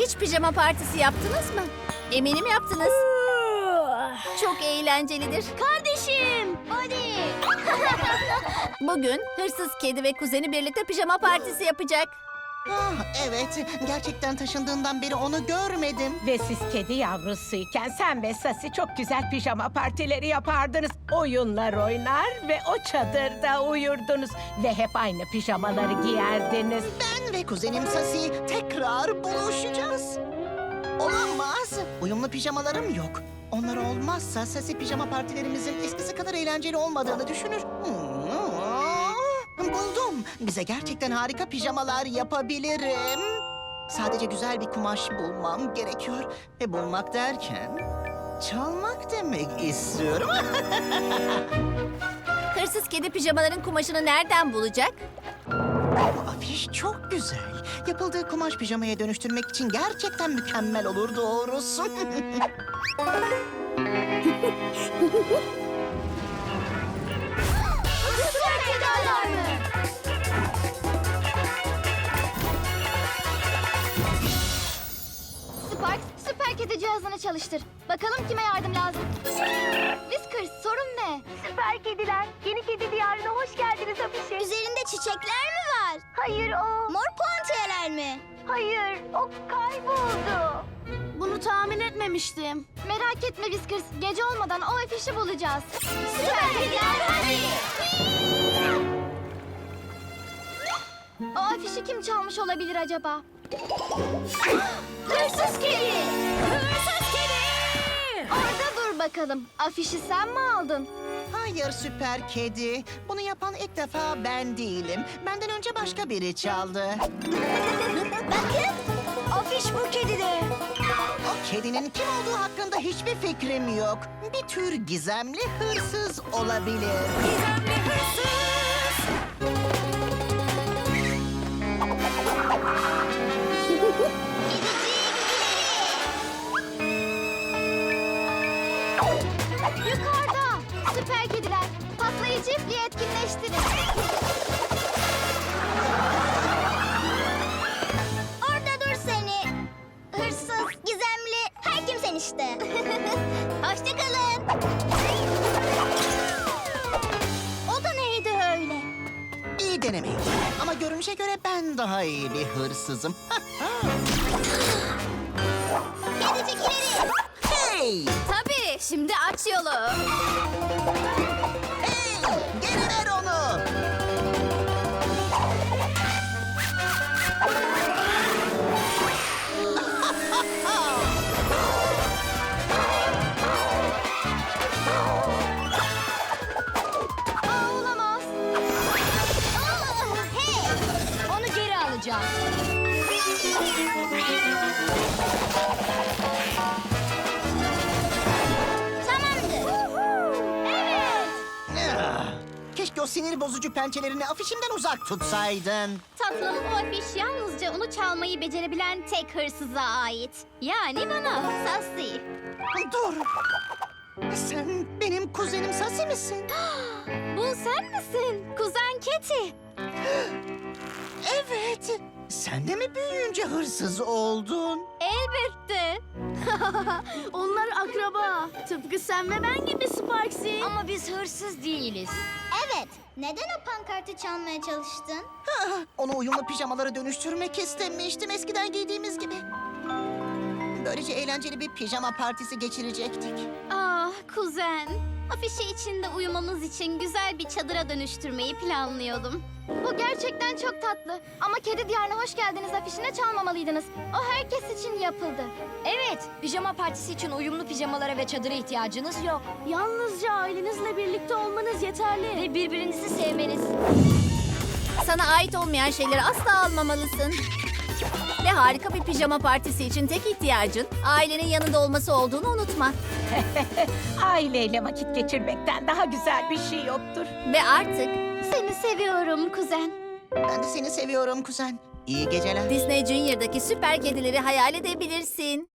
Hiç pijama partisi yaptınız mı? Eminim yaptınız. Çok eğlencelidir. Kardeşim. Hadi. Bugün hırsız kedi ve kuzeni birlikte pijama partisi yapacak. Ah, evet, gerçekten taşındığından beri onu görmedim. Ve siz kedi yavrusuyken sen ve Sasi çok güzel pijama partileri yapardınız. Oyunlar oynar ve o çadırda uyurdunuz. Ve hep aynı pijamaları giyerdiniz. Ben ve kuzenim Sasi tekrar buluşacağız. Olamaz. Uyumlu pijamalarım yok. Onlar olmazsa Sasi pijama partilerimizin eskisi kadar eğlenceli olmadığını düşünür. Hmm. Buldum. Bize gerçekten harika pijamalar yapabilirim. Sadece güzel bir kumaş bulmam gerekiyor. Ve bulmak derken çalmak demek istiyorum. Hırsız kedi pijamaların kumaşını nereden bulacak? Bu afiş çok güzel. Yapıldığı kumaş pijamaya dönüştürmek için gerçekten mükemmel olur doğrusu. cihazını çalıştır. Bakalım kime yardım lazım. Whiskers, sorun ne? Süper kediler, yeni kedi diyarına hoş geldiniz afişi. Üzerinde çiçekler mi var? Hayır o, Mor puantiyeler mi? hayır o kayboldu. Bunu tahmin etmemiştim. Merak etme Whiskers, gece olmadan o afişi bulacağız. Süper kediler hadi! O afişi kim çalmış olabilir acaba? Hırsız kedi! Bakalım. Afişi sen mi aldın? Hayır süper kedi. Bunu yapan ilk defa ben değilim. Benden önce başka biri çaldı. Bakın. Afiş bu kedide. O kedinin kim olduğu hakkında hiçbir fikrim yok. Bir tür gizemli hırsız olabilir. Gizemli hırsız. İpliği etkinleştirin. Orada dur seni. Hırsız, gizemli, her kimsen işte. Hoşçakalın. O da neydi öyle? İyi denemeydi. Ama görünüşe göre ben daha iyi bir hırsızım. Kedicik ileri. hey! Tabii, şimdi aç yolu. Geri alacağım. Tamamdır. Evet. Keşke o sinir bozucu pençelerini afişimden uzak tutsaydın. Tatlım o afiş yalnızca onu çalmayı becerebilen tek hırsıza ait. Yani bana, Sassy. Dur. Sen benim kuzenim Sasi misin? Bu sen misin? Kuzen Keti. Evet. Sen de mi büyüyünce hırsız oldun? Elbette. Onlar akraba. Tıpkı sen ve ben gibi Sparksy. Ama biz hırsız değiliz. Evet. Neden o pankartı çalmaya çalıştın? Onu uyumlu pijamalara dönüştürmek istemiştim eskiden giydiğimiz gibi. Böylece eğlenceli bir pijama partisi geçirecektik. Ah kuzen. Afişi içinde uyumamız için güzel bir çadıra dönüştürmeyi planlıyordum. Bu gerçekten çok tatlı. Ama kedi diyarına hoş geldiniz afişine çalmamalıydınız. O herkes için yapıldı. Evet, pijama partisi için uyumlu pijamalara ve çadıra ihtiyacınız yok. Yalnızca ailenizle birlikte olmanız yeterli. Ve birbirinizi sevmeniz. Sana ait olmayan şeyleri asla almamalısın. Ve harika bir pijama partisi için tek ihtiyacın ailenin yanında olması olduğunu unutma. Aileyle vakit geçirmekten daha güzel bir şey yoktur. Ve artık Seni seviyorum kuzen. Ben de seni seviyorum kuzen. İyi geceler. Disney Junior'daki süper kedileri hayal edebilirsin.